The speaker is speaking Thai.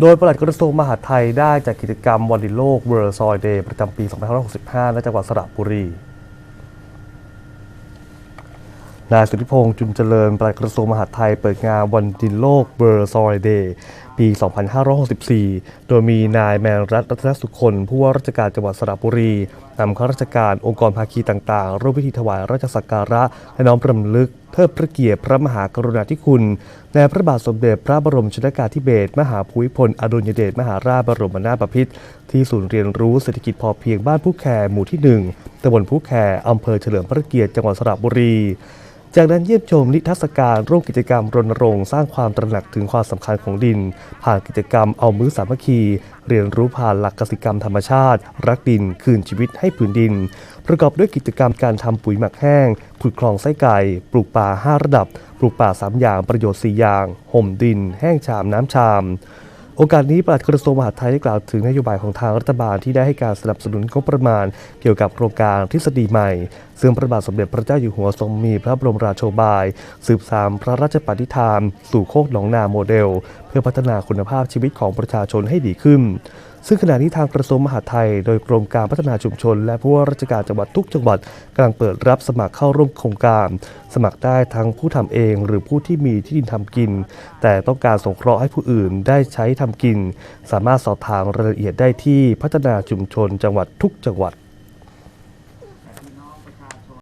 โดยปลัดกระทรวงมหาดไทยได้จัดกิจกรรมวันดินโลกเบอร์ซอยเดย์ประจำปี 2565 ณ จังหวัดสระบุรี นายสุทธิพงษ์จุนเจริญปลัดกระทรวงมหาดไทยเปิดงานวันดินโลกเบอร์ซอยเดย์ ปี 2564 โดยมีนายแมนรัตน์รัตนสุคนผู้ว่าราชการจังหวัดสระบุรี นำข้าราชการองค์กรภาคีต่างๆ ร่วมพิธีถวายราชสักการะ และน้อมรำลึกเทิดพระเกียรติพระมหากรุณาธิคุณแด่พระบาทสมเด็จพระบรมชนกาธิเบศรมหาภูมิพลอดุลยเดชมหาราชบรมนาถบพิตรที่ศูนย์เรียนรู้เศรษฐกิจพอเพียงบ้านผู้แคหมู่ที่ 1ตำบลผู้แคอำเภอเฉลิมพระเกียรติจังหวัดสระบุรี จากนั้นเยี่ยมชมนิทรรศการร่วมกิจกรรมรณรงค์สร้างความตระหนักถึงความสำคัญของดิน ผ่านกิจกรรมเอามือสามัคคี เรียนรู้ผ่านหลักกสิกรรมธรรมชาติ รักดินคืนชีวิตให้ผืนดิน ประกอบด้วยกิจกรรมการทำปุ๋ยหมักแห้งขุดคลองไส้ไก่ ปลูกป่า 5 ระดับ ปลูกป่า 3 อย่างประโยชน์ 4 อย่าง ห่มดิน แห้งชามน้ำชามโอกาสนี้ปลัดกระทรวงมหาดไทยได้กล่าวถึงนโยบายของทางรัฐบาลที่ได้ให้การสนับสนุนงบประมาณ เกี่ยวกับโครงการทฤษฎีใหม่ ซึ่งพระบาทสมเด็จพระเจ้าอยู่หัวทรงมีพระบรมราโชบาย สืบสานพระราชปณิธานสู่โคกหนองนาโมเดล เพื่อพัฒนาคุณภาพชีวิตของประชาชนให้ดีขึ้น ซึ่งขณะนี้ทางกระทรวงมหาดไทย โดยกรมการพัฒนาชุมชน และผู้ว่าราชการจังหวัดทุกจังหวัดกำลังเปิดรับสมัครเข้าร่วมโครงการ สมัครได้ทั้งผู้ทำเองหรือผู้ที่มีที่ดินทำกิน แต่ต้องการสงเคราะห์ให้ผู้อื่นได้ใช้ทำกิน สามารถสอบถามรายละเอียดได้ที่พัฒนาชุมชนจังหวัดทุกจังหวัด